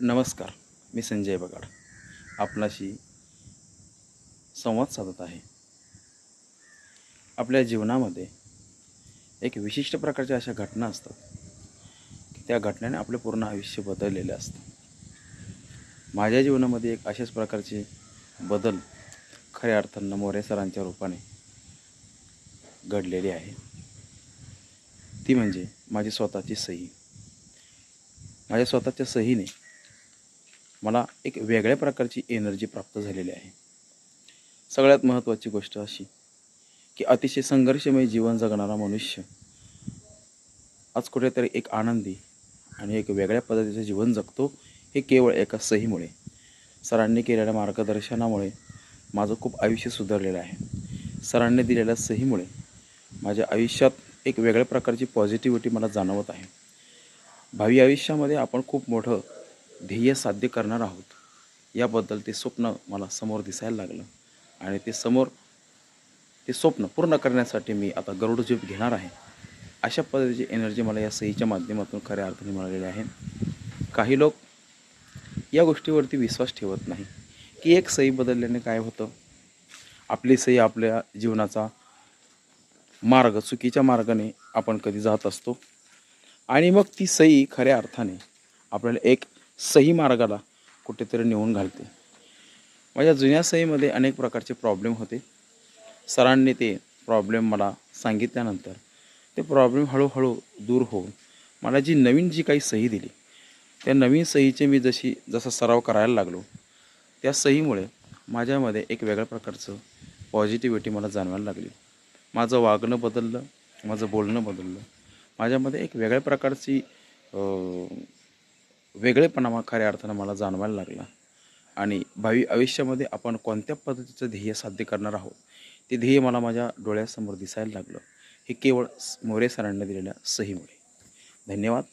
नमस्कार मी संजय बगाड. आपणाशी संवाद साधत आहे. आपल्या जीवनामध्ये एक विशिष्ट प्रकारच्या अशा घटना असतात की त्या घटनेने आपलं पूर्ण आयुष्य बदललेलं असतं. माझ्या जीवनामध्ये एक अशाच प्रकारचे बदल खऱ्या अर्थानं मोरे सरांच्या रूपाने घडलेली आहे. ती म्हणजे माझी स्वतःची सही. माझ्या स्वतःच्या सहीने मला एक वेगळ्या प्रकारची एनर्जी प्राप्त झालेली आहे. सगळ्यात महत्त्वाची गोष्ट अशी की अतिशय संघर्षमय जीवन जगणारा मनुष्य आज कुठेतरी एक आनंदी आणि एक वेगळ्या पद्धतीचं जीवन जगतो हे केवळ एका सहीमुळे. सरांनी केलेल्या मार्गदर्शनामुळे माझं खूप आयुष्य सुधारलेलं आहे. सरांनी दिलेल्या सहीमुळे माझ्या आयुष्यात एक वेगळ्या प्रकारची पॉझिटिव्हिटी मला जाणवत आहे. भावी आयुष्यामध्ये आपण खूप मोठं ध्येय साध्य करणार आहोत. याबद्दल ते स्वप्न मला समोर दिसायला लागलं. आणि ते समोर ते स्वप्न पूर्ण करण्यासाठी मी आता गरुड झोप घेणार आहे. अशा पद्धतीची एनर्जी मला या सहीच्या माध्यमातून खऱ्या अर्थाने मिळालेली आहे. काही लोक या गोष्टीवरती विश्वास ठेवत नाही की एक सही बदलल्याने काय होतं. आपली सही आपल्या जीवनाचा मार्ग चुकीच्या मार्गाने आपण कधी जात असतो. आणि मग ती सही खऱ्या अर्थाने आपल्याला एक सही मार्गाला कुठेतरी नेऊन घालते. माझ्या जुन्या सहीमध्ये अनेक प्रकारचे प्रॉब्लेम होते. सरांनी ते प्रॉब्लेम मला सांगितल्यानंतर ते प्रॉब्लेम हळूहळू दूर होऊन मला जी नवीन जी काही सही दिली त्या नवीन सहीचे मी जशी जसा सराव करायला लागलो त्या सहीमुळे माझ्यामध्ये एक वेगळ्या प्रकारचं पॉझिटिव्हिटी मला जाणवायला लागली. माझं वागणं बदललं माझं बोलणं बदललं. माझ्यामध्ये एक वेगळ्या प्रकारची वेगळेपणा खऱ्या अर्थानं मला जाणवायला लागला. आणि भावी आयुष्यामध्ये आपण कोणत्या पद्धतीचं ध्येय साध्य करणार आहोत ते ध्येय मला माझ्या डोळ्यासमोर दिसायला लागलं. हे केवळ मोरे सरांनी दिलेल्या सहीमुळे. धन्यवाद.